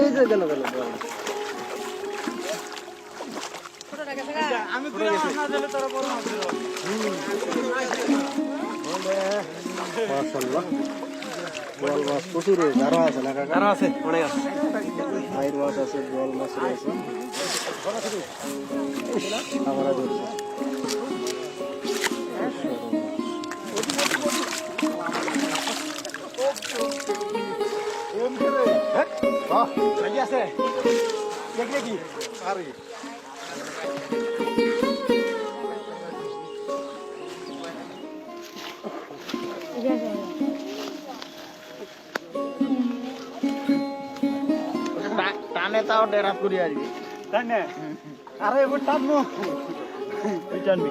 এই যে গেল গেল। আমি বল মাছ প্রচুর রয়েছে আরও আছে না কাকা আছে অনেক আছে ভাইয়ের মাছ আছে বল মাছ রয়েছে আমরা ধরছি আছে দেখলে কি আরে টানে তাও ডেরাপ করি আসবি তাই না আরে এবার টানবো তুই টানবি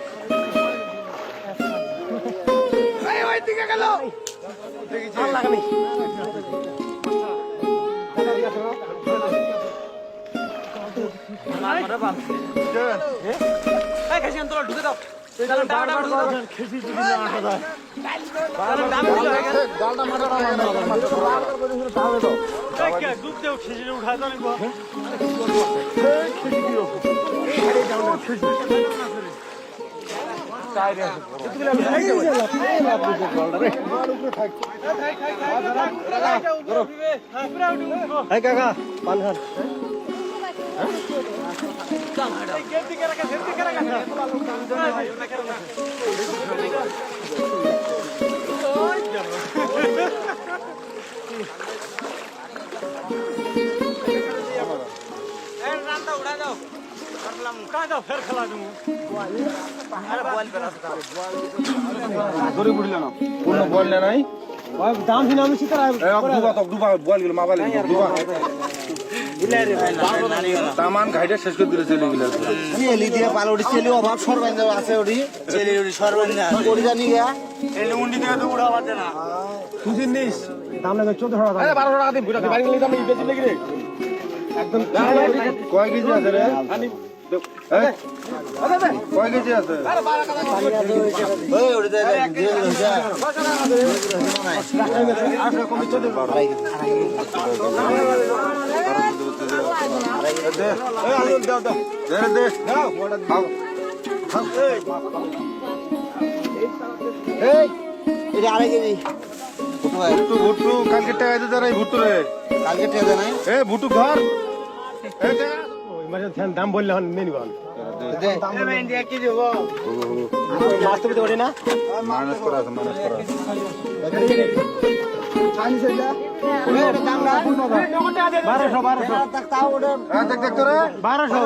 দাও। ডুব দেও। খিচড়ি উঠা তো নিব এই কাকা পান খান ফের খেলা দেবো ধরে বুঝলে না। কোনো বললে নাই দাম ফিনা আমি শিকার এই দুবা তক দুবা বল গেল মা বলে দুবা তামান ঘাইটা শেষ করে দিলে চলে গেল। চেলি দিয়ে পালোড়ি চেলি অভাব সরবাইন আছে ওডি চেলি ওডি সরবাইন না ওডি জানি গিয়া। এলে উন্ডি দিয়ে তো উড়া পাচ্ছে না। তুই জিনিস দাম লাগে 14 টাকা। বারোশো টাকা দিন বুঝা বাড়ি গেলে দাম বেশি লেগে রে। একদম কয় কেজি আছে রে? এই, কয় কেজি আছে ওই ওডি দে দিয়ে যা আচ্ছা কমি 14 টাকা দে এই আলু দাও দাও দে রে, দে দাও খাও এই এটা আড়াই কেজি ভুট্টু ভুট্টু কালকে টাকা দিতে ভুট্টু রে কালকে টেকা নাই এ ঘর এই টাকা দাম বললে হন নেই নিবান দে ইন্ডিয়া কি দেবো মাছ তো ওডি না মাইনাস করা আছে মাইনাস করা আছে বারোশো